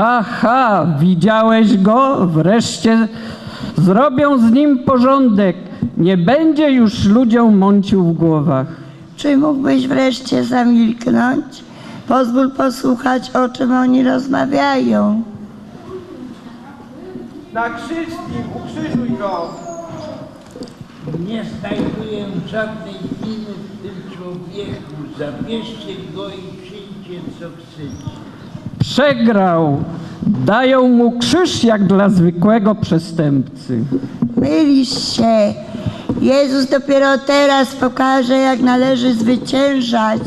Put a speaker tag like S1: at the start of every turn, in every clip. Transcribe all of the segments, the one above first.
S1: Ha, ha, widziałeś go? Wreszcie zrobią z nim porządek. Nie będzie już ludziom mącił w głowach.
S2: Czy mógłbyś wreszcie zamilknąć? Pozwól posłuchać, o czym oni rozmawiają.
S3: Na krzyż z nim, ukrzyżuj go!
S4: Nie znajduję żadnej winy w tym człowieku. Zabierzcie go i czyńcie co chcecie.
S1: Przegrał. Dają mu krzyż jak dla zwykłego przestępcy.
S2: Mylisz się. Jezus dopiero teraz pokaże, jak należy zwyciężać.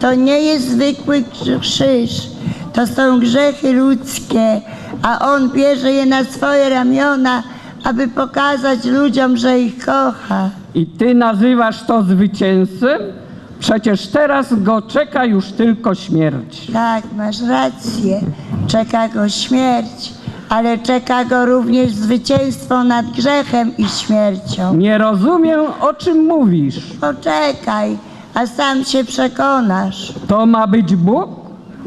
S2: To nie jest zwykły krzy- krzyż. To są grzechy ludzkie, a On bierze je na swoje ramiona, aby pokazać ludziom, że ich kocha.
S1: I ty nazywasz to zwycięzcą? Przecież teraz go czeka już tylko śmierć.
S2: Tak, masz rację. Czeka go śmierć, ale czeka go również zwycięstwo nad grzechem i śmiercią.
S1: Nie rozumiem, o czym mówisz.
S2: Poczekaj, a sam się przekonasz.
S1: To ma być Bóg?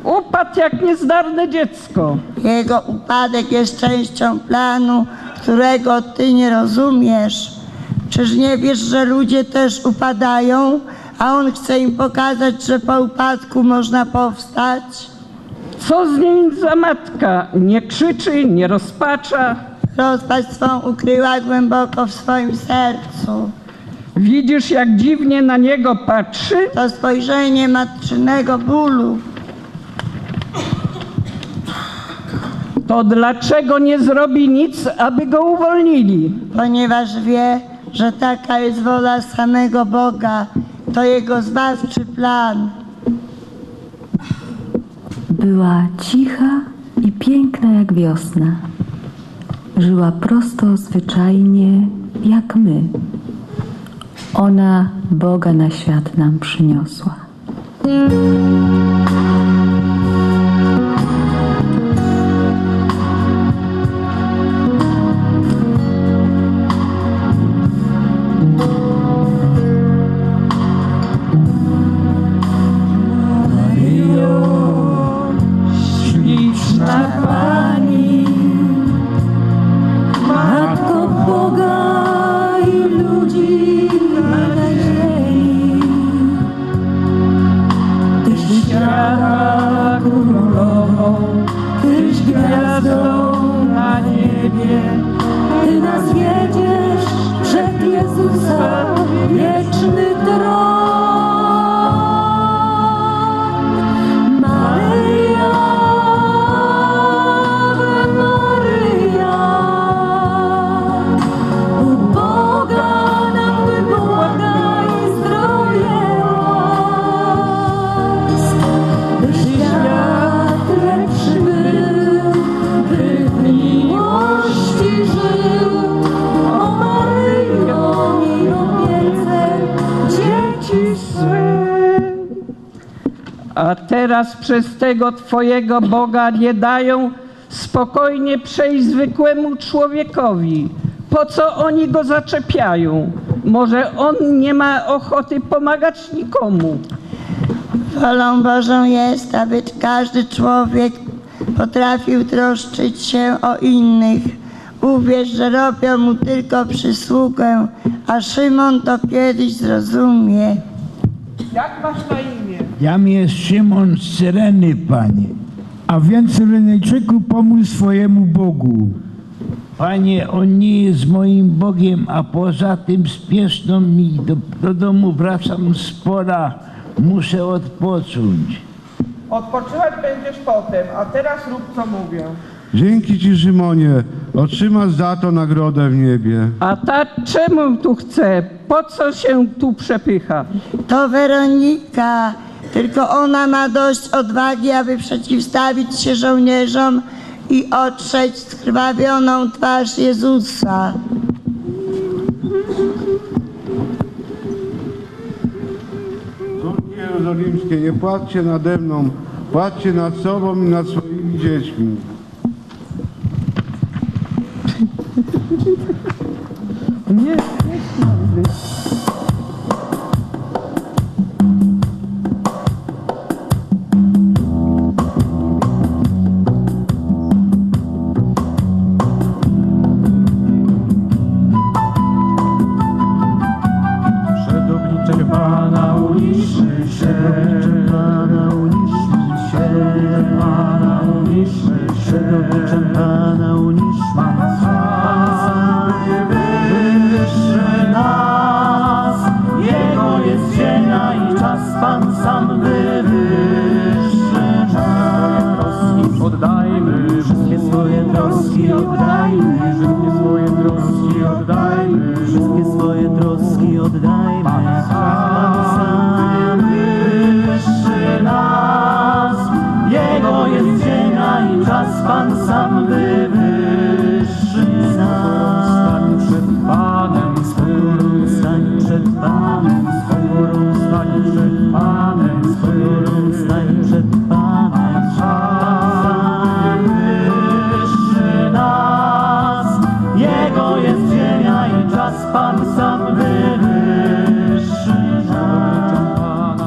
S1: Upadł jak niezdarne dziecko.
S2: Jego upadek jest częścią planu, którego ty nie rozumiesz. Czyż nie wiesz, że ludzie też upadają, a on chce im pokazać, że po upadku można powstać?
S1: Co z nim za matka? Nie krzyczy, nie rozpacza.
S2: Rozpacz swą ukryła głęboko w swoim sercu.
S1: Widzisz, jak dziwnie na niego patrzy?
S2: To spojrzenie matczynego bólu.
S1: To dlaczego nie zrobi nic, aby go uwolnili?
S2: ponieważ wie, że taka jest wola samego Boga. To Jego zbawczy plan.
S5: Była cicha i piękna jak wiosna. Żyła prosto, zwyczajnie jak my. Ona Boga na świat nam przyniosła.
S1: A teraz przez tego Twojego Boga nie dają spokojnie przejść zwykłemu człowiekowi. Po co oni go zaczepiają? Może on nie ma ochoty pomagać nikomu.
S2: Wolą Bożą jest, aby każdy człowiek potrafił troszczyć się o innych. Uwierz, że robią mu tylko przysługę, a Szymon to kiedyś zrozumie.
S3: Jak masz na imię?
S4: Jam jest Szymon z Cyreny, panie.
S6: A więc Syrenejczyku pomóż swojemu Bogu.
S4: Panie, on nie jest moim Bogiem, a poza tym spieszno mi do, do domu wracam z pola. Muszę odpocząć.
S3: Odpoczywać będziesz potem, a teraz rób co mówię.
S6: Dzięki Ci, Szymonie. Otrzymasz za to nagrodę w niebie.
S1: A ta czemu tu chce? Po co się tu przepycha?
S2: To Weronika, tylko ona ma dość odwagi, aby przeciwstawić się żołnierzom i otrzeć skrwawioną twarz Jezusa.
S6: Córki jerozolimskie, nie płaccie nade mną, płaccie nad sobą i nad swoimi dziećmi.
S1: Nie,
S5: troski Jego jest ziemia i czas, Pan sam wywyższy nas.
S7: Stań przed Panem swym.
S5: Stań przed Panem,
S7: Chórą stań przed Panem swym.
S5: stań przed Panem, Pan sam wywyższy nas, Jego jest ziemia i czas, Pan sam wywyższy nas.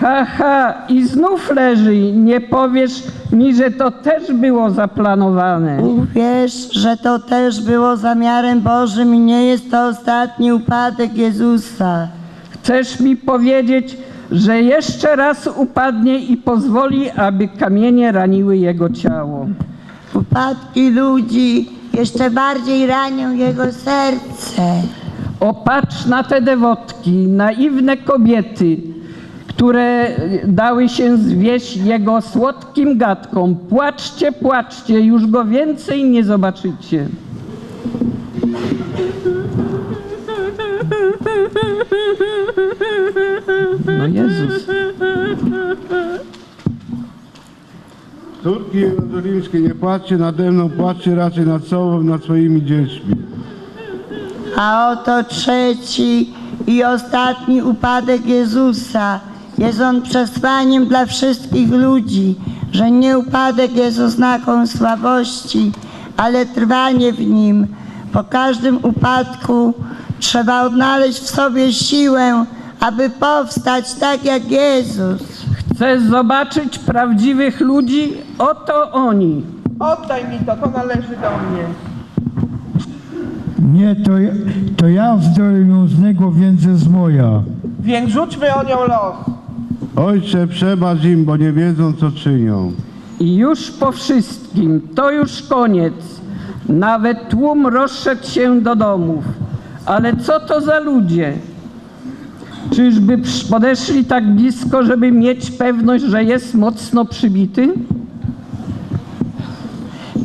S1: Ha, ha, i znów leży. Nie powiesz mi, że to też było zaplanowane.
S2: Uwierz, że to też było zamiarem Bożym i nie jest to ostatni upadek Jezusa.
S1: Chcesz mi powiedzieć, że jeszcze raz upadnie i pozwoli, aby kamienie raniły jego ciało.
S2: Upadki ludzi jeszcze bardziej ranią jego serce.
S1: Opatrz na te dewotki, naiwne kobiety, które dały się zwieść jego słodkim gadkom. Płaczcie, płaczcie, już go więcej nie zobaczycie. No Jezus.
S6: Córki jerozolimskie, nie płaczcie nade mną, płaczcie raczej nad sobą, nad swoimi dziećmi.
S2: A oto trzeci i ostatni upadek Jezusa. Jest on przesłaniem dla wszystkich ludzi, że nie upadek jest oznaką słabości, ale trwanie w nim. Po każdym upadku trzeba odnaleźć w sobie siłę, aby powstać tak jak Jezus.
S1: Chcesz zobaczyć prawdziwych ludzi? Oto oni.
S3: Oddaj mi to, to należy do mnie.
S8: Nie, to, ja- to ja wzdoję ją z niego, więc jest moja.
S3: Więc rzućmy o nią los.
S6: Ojcze, przebacz im, bo nie wiedzą, co czynią.
S1: I już po wszystkim, to już koniec. Nawet tłum rozszedł się do domów. Ale co to za ludzie? Czyżby podeszli tak blisko, żeby mieć pewność, że jest mocno przybity?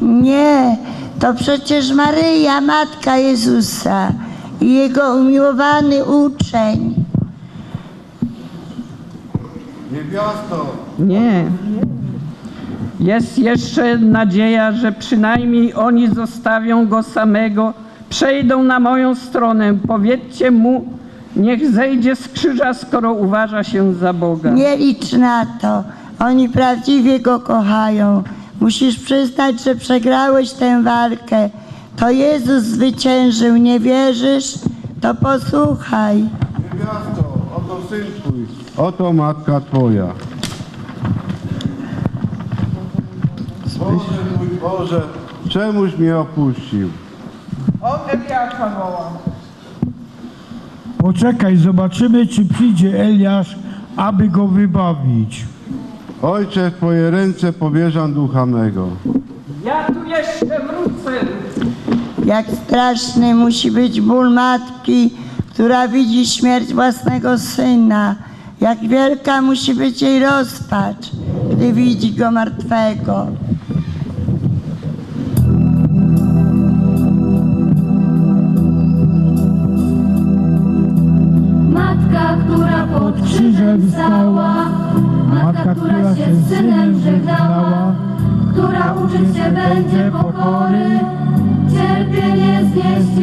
S2: Nie, to przecież Maryja, matka Jezusa i jego umiłowany uczeń.
S6: Niewiasto,
S1: Nie. Jest jeszcze nadzieja, że przynajmniej oni zostawią go samego, przejdą na moją stronę. Powiedzcie mu, niech zejdzie z krzyża, skoro uważa się za Boga.
S2: Nie licz na to. Oni prawdziwie go kochają. Musisz przyznać, że przegrałeś tę walkę. To Jezus zwyciężył. Nie wierzysz? To posłuchaj.
S6: niewiasto, oto syn twój, oto matka twoja. Boże mój Boże, czemuś mnie opuścił?
S3: On Eliasza woła.
S8: Poczekaj, zobaczymy, czy przyjdzie Eliasz, aby go wybawić.
S6: Ojcze, w Twoje ręce powierzam ducha mego.
S1: Ja tu jeszcze wrócę.
S2: Jak straszny musi być ból matki, która widzi śmierć własnego syna. Jak wielka musi być jej rozpacz, gdy widzi go martwego.
S5: Matka, która pod krzyżem stała, Matka, która się z synem żegnała, która uczyć się będzie pokory, cierpienie znieść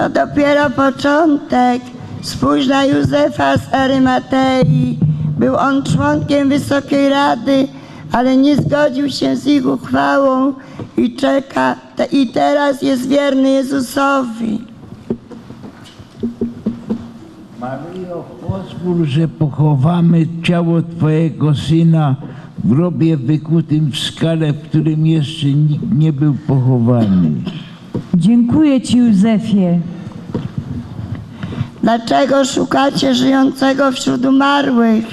S2: to dopiero początek. Spójrz na Józefa z Arymatei. Był on członkiem Wysokiej Rady, ale nie zgodził się z ich uchwałą i czeka, i teraz jest wierny Jezusowi.
S4: Maryjo, pozwól, że pochowamy ciało Twojego Syna w grobie wykutym w skale, w którym jeszcze nikt nie był pochowany.
S9: Dziękuję Ci, Józefie.
S2: Dlaczego szukacie żyjącego wśród umarłych?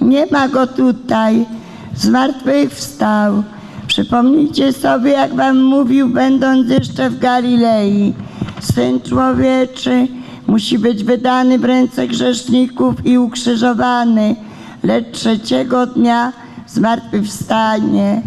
S2: Nie ma go tutaj. Zmartwychwstał. Przypomnijcie sobie, jak wam mówił, będąc jeszcze w Galilei. Syn człowieczy musi być wydany w ręce grzeszników i ukrzyżowany, lecz trzeciego dnia zmartwychwstanie.